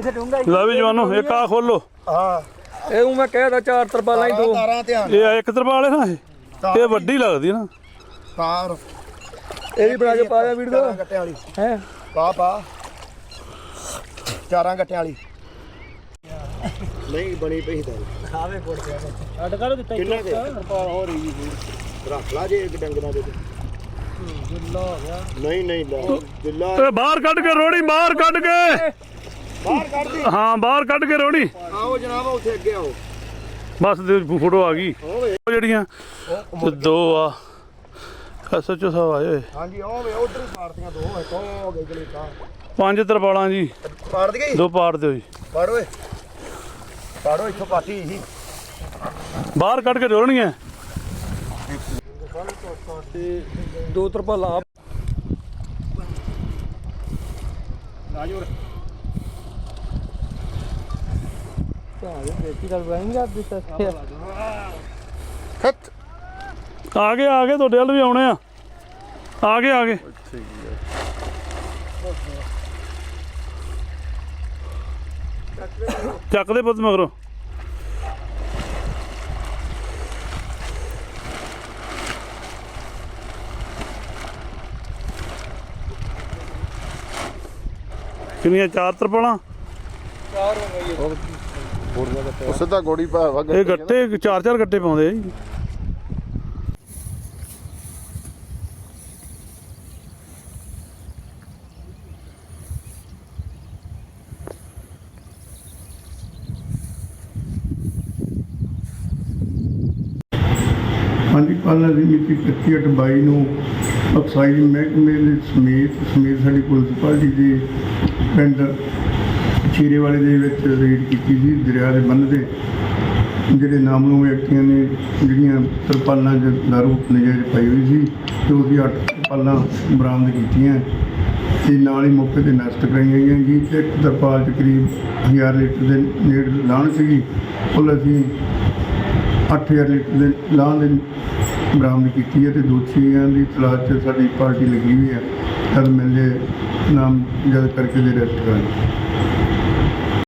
ਇੱਥੇ ਡੂੰਗਾ ਲੈ ਵੀ ਜਵਾਨੋ ਇੱਕ ਆ ਖੋਲੋ। ਹਾਂ। ਇਹ ਉਹ ਮੈਂ ਕਹਿਦਾ ਚਾਰ ਤਰਪਾਲਾਂ ਹੀ ਦੋ। ਤਾਰਾਂ ਧਿਆਨ ਇਹ ਆ ਇੱਕ ਤਰਪਾਲ ਹੈ ਨਾ ਇਹ? ਇਹ ਵੱਡੀ ਲੱਗਦੀ ਨਾ। ਤਾਰ। ਇਹ ਵੀ ਬਣਾ ਕੇ ਪਾ ਦਿਆ ਵੀਡੀਓ ਗੱਟਿਆਂ ਵਾਲੀ। ਹੈ? ਪਾ ਪਾ। ਚਾਰਾਂ ਗੱਟਿਆਂ ਵਾਲੀ। ਨਹੀਂ ਬਣੀ ਪਈ ਤਾਂ ਖਾਵੇ ਕੋੜ ਕੇ। ਅੱਡ ਕਰ ਦਿੱਤਾ ਕਿੰਨਾ ਦੇ ਤਰਪਾਲ ਹੋ ਰਹੀ ਜੀ। ਰੱਖ ਲਾ ਜੇ ਇੱਕ ਡੰਗਰਾਂ ਦੇ ਤੇ। ਜਿੱਲਾ ਹੋ ਗਿਆ। ਨਹੀਂ ਨਹੀਂ ਲੈ। ਜਿੱਲਾ ਬਾਹਰ ਕੱਢ ਕੇ ਰੋੜੀ ਬਾਹਰ ਕੱਢ ਕੇ। ਬਾਹਰ ਕੱਢ ਦੀ। ਹਾਂ ਬਾਹਰ ਕੱਢ ਕੇ ਰੋੜੀ ਆਓ ਜਨਾਬ ਉੱਥੇ ਅੱਗੇ ਆਓ। ਬਸ ਦੇ ਫੋਟੋ ਆ ਗਈ। ਉਹ ਜਿਹੜੀਆਂ ਤੇ ਦੋ ਆ ਐਸਐਚਓ ਸਾਹਿਬ ਆਏ ਹੋਏ। ਹਾਂਜੀ ਹੋਵੇ ਉਧਰ ਹੀ ਪਾਰਟੀਆਂ ਦੋ ਇੱਕ ਉਹ ਹੋ ਗਈ ਜਲੀ ਤਾਂ। ਪੰਜ ਤਰਪਾਲਾਂ ਜੀ। ਪਾੜ ਦੀ ਗਈ? ਦੋ ਪਾੜ ਦਿਓ ਜੀ। ਪਾੜ ਓਏ। ਪਾੜੋ ਇੱਥੋਂ ਪਾਟੀ ਸੀ। ਬਾਹਰ ਕੱਢ ਕੇ ਰੋਣੀਆਂ। ਦੋ ਤਰਪਾਲਾਂ ਆਪ। ਰਾਜੋ ਗੱਲ ਬਣਾਏਗਾ ਦਿੱਤਾ ਖੱਤ ਆ ਗਏ ਆ ਗਏ ਤੁਹਾਡੇ ਵੱਲ ਵੀ ਆਉਣੇ ਆ। ਆ ਗਏ ਆ ਗਏ। ਚੱਕ ਦੇ ਪੁੱਤ ਮਗਰੋਂ। ਕਿੰਨੀਆਂ ਚਾਰ ਤਰਪਾਲਾਂ? ਚਾਰ ਹੋ ਗਈ ਉਹ ਸਿੱਧਾ ਗੋੜੀ ਪਾ ਵਗ ਇਹ ਗੱਟੇ ਚਾਰ ਚਾਰ ਗੱਟੇ ਪਾਉਂਦੇ ਆ ਜੀ। ਹਾਂਜੀ ਕੱਲ੍ਹ ਅਸੀਂ ਮਿਤੀ 25/22 ਨੂੰ ਅਕਸਾਈ ਮਹਿਕਮੇ ਦੇ ਸਮੇਤ ਸਮੇਤ ਸਾਡੀ ਪੁਲਿਸ ਪਾਰਟੀ ਦੇ ਪਿੰਡ ਚੀਰੇ ਵਾਲੇ ਦੇ ਵਿੱਚ ਰੇਡ ਕੀਤੀ ਸੀ, ਦਰਿਆ ਦੇ ਬੰਨ੍ਹ ਦੇ ਜਿਹੜੇ ਨਾਮਲੂਮ ਵਿਅਕਤੀਆਂ ਨੇ, ਜਿਹੜੀਆਂ ਤਰਪਾਲਾਂ ਚ ਦਾਰੂ ਨਜਾਇਜ਼ ਪਾਈ ਹੋਈ ਸੀ, ਤੇ ਉਹਦੀ ਅੱਠ ਤਰਪਾਲਾਂ ਬਰਾਮਦ ਕੀਤੀਆਂ। ਤੇ ਨਾਲ ਹੀ ਮੌਕੇ ਤੇ ਨਸ਼ਟ ਕਰਾਈਆਂ ਗਈਆਂ ਜੀ ਤੇ ਇੱਕ ਤਰਪਾਲ ਚ ਕਰੀਬ 1000 ਲੀਟਰ ਦੇ ਨੇੜੇ ਲਾਣ ਸੀਗੀ। ਕੁੱਲ ਅਸੀਂ 8000 ਲੀਟਰ ਦੇ ਲਾਹ ਦੇ ਬਰਾਮਦ ਕੀਤੀ ਹੈ ਤੇ ਦੋਸ਼ੀਆਂ ਦੀ ਤਲਾਸ਼ 'ਚ ਸਾਡੀ ਪਾਰਟੀ ਲੱਗੀ ਹੋਈ ਹੈ। ਜਦ ਮਿਲਦੇ ਨਾਮ ਜਦ ਕਰਕੇ ਦੇ ਰੈਸਟ ਕਰਾਂਗੇ